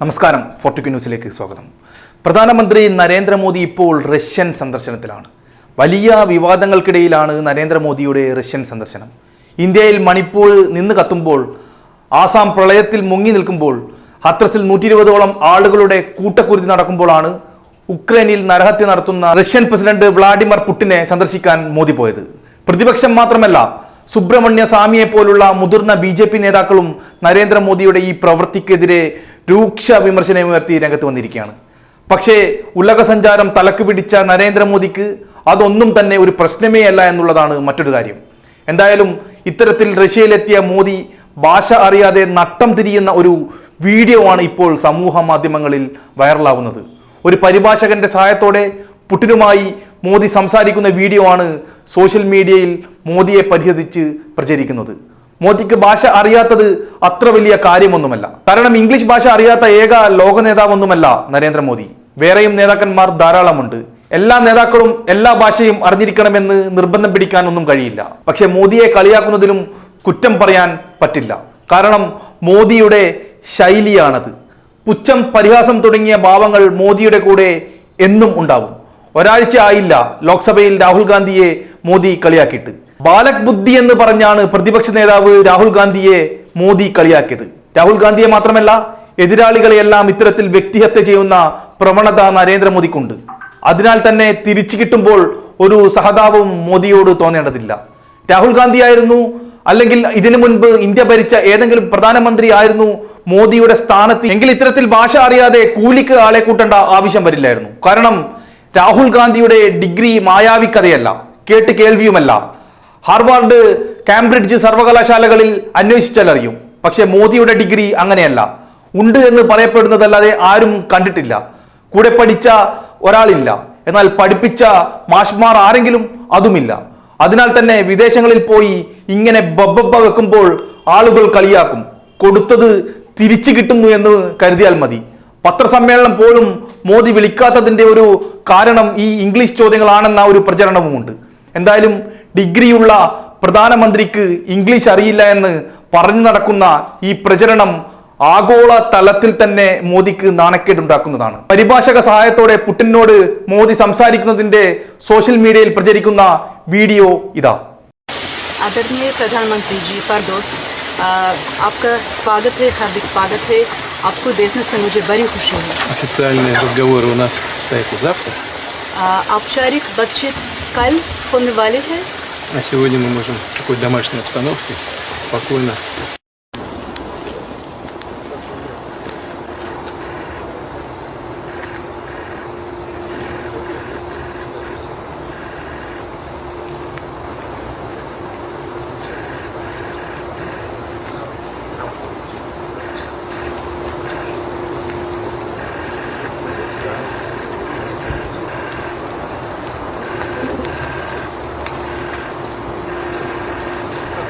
നമസ്കാരം ഫോർട്ടുക്യൂ ന്യൂസിലേക്ക് സ്വാഗതം. പ്രധാനമന്ത്രി നരേന്ദ്രമോദി ഇപ്പോൾ റഷ്യൻ സന്ദർശനത്തിലാണ്. വലിയ വിവാദങ്ങൾക്കിടയിലാണ് നരേന്ദ്രമോദിയുടെ റഷ്യൻ സന്ദർശനം. ഇന്ത്യയിൽ മണിപ്പൂർ നിന്ന് കത്തുമ്പോൾ ആസാം പ്രളയത്തിൽ മുങ്ങി നിൽക്കുമ്പോൾ ഹത്രസിൽ നൂറ്റി ഇരുപതോളം ആളുകളുടെ കൂട്ടക്കുരുതി നടക്കുമ്പോഴാണ് ഉക്രൈനിൽ നരഹത്യ നടത്തുന്ന റഷ്യൻ പ്രസിഡന്റ് വ്ളാഡിമിർ പുടിനെ സന്ദർശിക്കാൻ മോദി പോയത്. പ്രതിപക്ഷം മാത്രമല്ല സുബ്രഹ്മണ്യ സ്വാമിയെ പോലുള്ള മുതിർന്ന ബി ജെ പി നേതാക്കളും നരേന്ദ്രമോദിയുടെ ഈ പ്രവൃത്തിക്കെതിരെ രൂക്ഷ വിമർശനമുയർത്തി രംഗത്ത് വന്നിരിക്കുകയാണ്. പക്ഷേ ഉലക സഞ്ചാരം തലക്ക് പിടിച്ച നരേന്ദ്രമോദിക്ക് അതൊന്നും തന്നെ ഒരു പ്രശ്നമേ അല്ല എന്നുള്ളതാണ് മറ്റൊരു കാര്യം. എന്തായാലും ഇത്തരത്തിൽ റഷ്യയിലെത്തിയ മോദി ഭാഷ അറിയാതെ നട്ടം തിരിയുന്ന ഒരു വീഡിയോ ആണ് ഇപ്പോൾ സമൂഹ മാധ്യമങ്ങളിൽ വൈറലാവുന്നത്. ഒരു പരിഭാഷകന്റെ സഹായത്തോടെ പുട്ടിനുമായി മോദി സംസാരിക്കുന്ന വീഡിയോ ആണ് സോഷ്യൽ മീഡിയയിൽ മോദിയെ പരിഹസിച്ച് പ്രചരിക്കുന്നത്. മോദിക്ക് ഭാഷ അറിയാത്തത് അത്ര വലിയ കാര്യമൊന്നുമല്ല. കാരണം ഇംഗ്ലീഷ് ഭാഷ അറിയാത്ത ഏക ലോക നേതാവൊന്നുമല്ല നരേന്ദ്രമോദി. വേറെയും നേതാക്കന്മാർ ധാരാളമുണ്ട്. എല്ലാ നേതാക്കളും എല്ലാ ഭാഷയും അറിഞ്ഞിരിക്കണമെന്ന് നിർബന്ധം പിടിക്കാനൊന്നും കഴിയില്ല. പക്ഷെ മോദിയെ കളിയാക്കുന്നതിലും കുറ്റം പറയാൻ പറ്റില്ല. കാരണം മോദിയുടെ ശൈലിയാണത്. പുച്ഛം പരിഹാസം തുടങ്ങിയ ഭാവങ്ങൾ മോദിയുടെ കൂടെ എന്നും ഉണ്ടാവും. ഒരാഴ്ച ആയില്ല ലോക്സഭയിൽ രാഹുൽ ഗാന്ധിയെ മോദി കളിയാക്കിയിട്ട്. ബാലക് ബുദ്ധി എന്ന് പറഞ്ഞാണ് പ്രതിപക്ഷ നേതാവ് രാഹുൽ ഗാന്ധിയെ മോദി കളിയാക്കിയത്. രാഹുൽ ഗാന്ധിയെ മാത്രമല്ല എതിരാളികളെയെല്ലാം ഇത്തരത്തിൽ വ്യക്തിഹത്യ ചെയ്യുന്ന പ്രവണത നരേന്ദ്രമോദിക്കുണ്ട്. അതിനാൽ തന്നെ തിരിച്ചു കിട്ടുമ്പോൾ ഒരു സഹതാപവും മോദിയോട് തോന്നേണ്ടതില്ല. രാഹുൽ ഗാന്ധി ആയിരുന്നു അല്ലെങ്കിൽ ഇതിനു മുൻപ് ഇന്ത്യ ഭരിച്ച ഏതെങ്കിലും പ്രധാനമന്ത്രി ആയിരുന്നു മോദിയുടെ സ്ഥാനത്ത്. എങ്കിൽ ഇത്തരത്തിൽ ഭാഷ അറിയാതെ കൂലിക്ക് ആളെ കൂട്ടേണ്ട ആവശ്യം വരില്ലായിരുന്നു. കാരണം രാഹുൽ ഗാന്ധിയുടെ ഡിഗ്രി മായാവി കഥയല്ല കേട്ട് കേൾവിയുമല്ല. ഹാർവാർഡ് കാംബ്രിഡ്ജ് സർവകലാശാലകളിൽ അന്വേഷിച്ചാൽ അറിയും പക്ഷെ മോദിയുടെ ഡിഗ്രി അങ്ങനെയല്ല. ഉണ്ട് എന്ന് പറയപ്പെടുന്നതല്ലാതെ ആരും കണ്ടിട്ടില്ല. കൂടെ പഠിച്ച ഒരാളില്ല. എന്നാൽ പഠിപ്പിച്ച മാഷ്മാർ ആരെങ്കിലും അതുമില്ല. അതിനാൽ തന്നെ വിദേശങ്ങളിൽ പോയി ഇങ്ങനെ ബബ്ബ വെക്കുമ്പോൾ ആളുകൾ കളിയാക്കും. കൊടുത്തത് തിരിച്ചു കിട്ടുന്നു എന്ന് കരുതിയാൽ മതി. പത്രസമ്മേളനം പോലും മോദി വിളിക്കാത്തതിന്റെ ഒരു കാരണം ഈ ഇംഗ്ലീഷ് ചോദ്യങ്ങളാണെന്ന ഒരു പ്രചരണവുമുണ്ട്. എന്തായാലും ഡിഗ്രിയുള്ള പ്രധാനമന്ത്രിക്ക് ഇംഗ്ലീഷ് അറിയില്ല എന്ന് പറഞ്ഞു നടക്കുന്ന ഈ പ്രചരണം ആഗോള തലത്തിൽ തന്നെ മോദിക്ക് നാണക്കേടുണ്ടാക്കുന്നതാണ് പരിഭാഷക സഹായത്തോടെ പുടിനോട് മോദി സംസാരിക്കുന്നതിന്റെ സോഷ്യൽ മീഡിയയിൽ പ്രചരിക്കുന്ന വീഡിയോ ഇതാ आदरणीय प्रधानमंत्री जी परदोस्त अ, आपका स्वागत है हार्दिक स्वागत है आपको देखने से मुझे बड़ी खुशी है Официальные разговоры у нас состоятся завтра, अ, औपचारिक बातचीत कल होने वाली है а сегодня мы можем в такой домашней обстановке спокойно